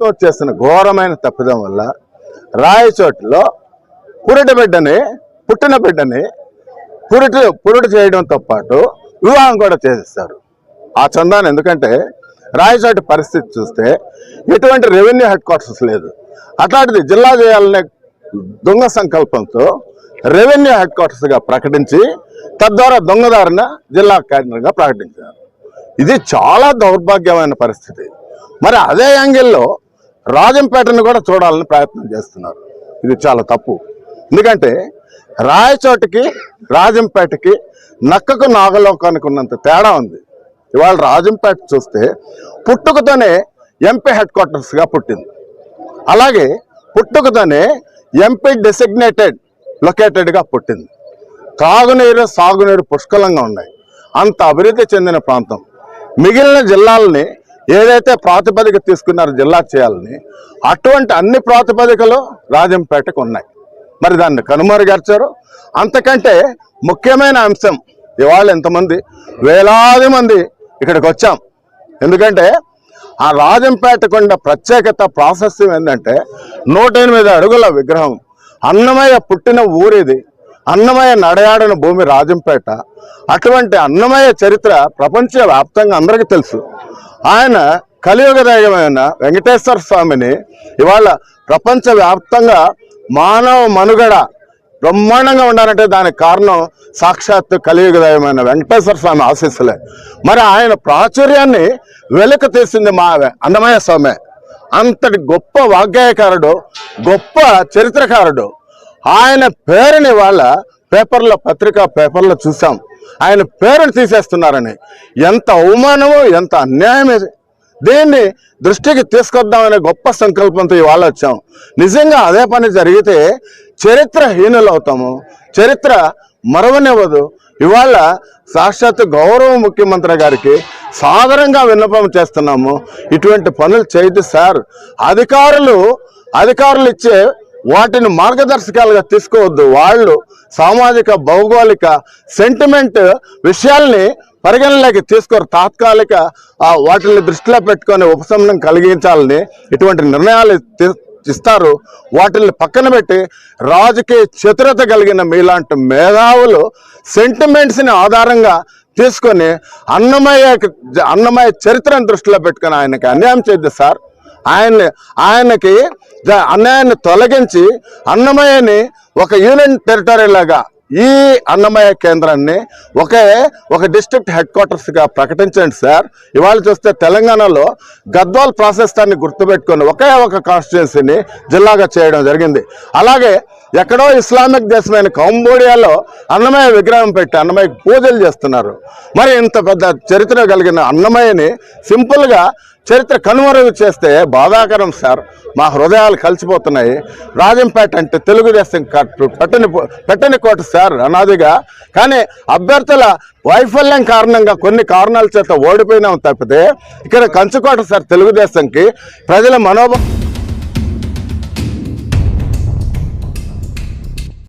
చోటు చేస్తున్న ఘోరమైన తప్పిదం వల్ల రాయచోట్లో పురిటి బిడ్డని పుట్టిన బిడ్డని పురిటి పురుడు చేయడంతో పాటు వివాహం కూడా చేసేస్తారు. ఆ చందాన్ని ఎందుకంటే రాయచోటి పరిస్థితి చూస్తే ఎటువంటి రెవెన్యూ హెడ్ క్వార్టర్స్ లేదు. అట్లాంటిది జిల్లా చేయాలనే దొంగ సంకల్పంతో రెవెన్యూ హెడ్ క్వార్టర్స్గా ప్రకటించి తద్వారా దొంగదారిన జిల్లా కేంద్రంగా ప్రకటించారు. ఇది చాలా దౌర్భాగ్యమైన పరిస్థితి. మరి అదే యాంగిల్లో రాజంపేటను కూడా చూడాలని ప్రయత్నం చేస్తున్నారు. ఇది చాలా తప్పు. ఎందుకంటే రాయచోటికి రాజంపేటకి నక్కకు నాగలోకానికి ఉన్నంత తేడా ఉంది. ఇవాళ రాజంపేట చూస్తే పుట్టుకతోనే ఎంపీ హెడ్ క్వార్టర్స్గా పుట్టింది. అలాగే పుట్టుకతోనే ఎంపీ డెసిగ్నేటెడ్ లొకేటెడ్గా పుట్టింది. తాగునీరు సాగునీరు పుష్కలంగా ఉన్నాయి. అంత అభివృద్ధి చెందిన ప్రాంతం. మిగిలిన జిల్లాలని ఏదైతే ప్రాతిపదిక తీసుకున్నారో జిల్లా చేయాలని అటువంటి అన్ని ప్రాతిపదికలు రాజంపేటకు ఉన్నాయి. మరి దాన్ని కనుమరుగర్చారు అంతకంటే ముఖ్యమైన అంశం ఇవాళ ఎంతమంది వేలాది మంది ఇక్కడికి వచ్చాం. ఎందుకంటే ఆ రాజంపేటకుండ ప్రత్యేకత ప్రాశస్యం ఏంటంటే నూట ఎనిమిది అడుగుల విగ్రహం. అన్నమయ్య పుట్టిన ఊరిది అన్నమయ్య నడయాడిన భూమి రాజంపేట. అటువంటి అన్నమయ్య చరిత్ర ప్రపంచ వ్యాప్తంగా అందరికీ తెలుసు. ఆయన కలియుగ దైవమైన వెంకటేశ్వర స్వామిని ఇవాళ ప్రపంచవ్యాప్తంగా మానవ మనుగడ బ్రహ్మాండంగా ఉండాలంటే దానికి కారణం సాక్షాత్ కలియుగ దైవమైన వెంకటేశ్వర స్వామి ఆశీస్సులే. మరి ఆయన ప్రాచుర్యాన్ని వెలుక తీసింది మా అన్నమయ్య స్వామి. అంతటి గొప్ప వాగ్గాయకారుడు గొప్ప చరిత్రకారుడు. ఆయన పేరుని వాళ్ళ పేపర్లో పత్రికా పేపర్లో చూసాం. ఆయన పేరుని తీసేస్తున్నారని. ఎంత అవమానమో ఎంత అన్యాయం దీన్ని దృష్టికి తీసుకొద్దామనే గొప్ప సంకల్పంతో ఇవాళ వచ్చాం. నిజంగా అదే పని జరిగితే చరిత్రహీనులు అవుతాము. చరిత్ర మరవనివ్వదు. ఇవాళ సాక్షాత్ గౌరవ ముఖ్యమంత్రి గారికి సాదరంగా విన్నపం చేస్తున్నాము. ఇటువంటి పనులు చేయదు సార్. అధికారులు అధికారులు ఇచ్చే వాటిని మార్గదర్శకాలుగా తీసుకోవద్దు. వాళ్ళు సామాజిక భౌగోళిక సెంటిమెంట్ విషయాల్ని పరిగణలోకి తీసుకోరు. తాత్కాలిక వాటిని దృష్టిలో పెట్టుకొని ఉపశమనం కలిగించాలని ఇటువంటి నిర్ణయాలు ఇస్తారు. వాటిని పక్కన పెట్టి రాజకీయ చతురత కలిగిన మీలాంటి మేధావులు సెంటిమెంట్స్ని ఆధారంగా తీసుకొని అన్నమయ్య అన్నమయ్య చరిత్రను దృష్టిలో పెట్టుకొని ఆయనకి అన్యాయం చేయద్దు సార్. ఆయన్ని ఆయనకి జ- అన్యాయాన్ని తొలగించి అన్నమయ్యని ఒక యూనియన్ టెరిటరీ లాగా ఈ అన్నమయ్య కేంద్రాన్ని ఒకే ఒక డిస్ట్రిక్ట్ హెడ్ క్వార్టర్స్గా ప్రకటించండి సార్. ఇవాళ చూస్తే తెలంగాణలో గద్వాల్ ప్రాసెస్తాన్ని గుర్తుపెట్టుకొని ఒకే ఒక కాన్స్టిట్యున్సీని జిల్లాగా చేయడం జరిగింది. అలాగే ఎక్కడో ఇస్లామిక్ దేశమైన కంబోడియాలో అన్నమయ్య విగ్రహం పెట్టి అన్నమయ్య పూజలు చేస్తున్నారు. మరి ఇంత పెద్ద చరిత్ర కలిగిన అన్నమయ్యని సింపుల్గా చరిత్ర కనుమరుగు చేస్తే బాధాకరం సార్. మా హృదయాలు కలిసిపోతున్నాయి. రాజంపేట అంటే తెలుగుదేశం కట్టు పెట్టని పెట్టని కోట సార్ అనాదిగా. కానీ అభ్యర్థుల వైఫల్యం కారణంగా కొన్ని కారణాల చేత ఓడిపోయినాం తప్పితే ఇక్కడ కంచుకోట సార్ తెలుగుదేశంకి ప్రజల మనోభావం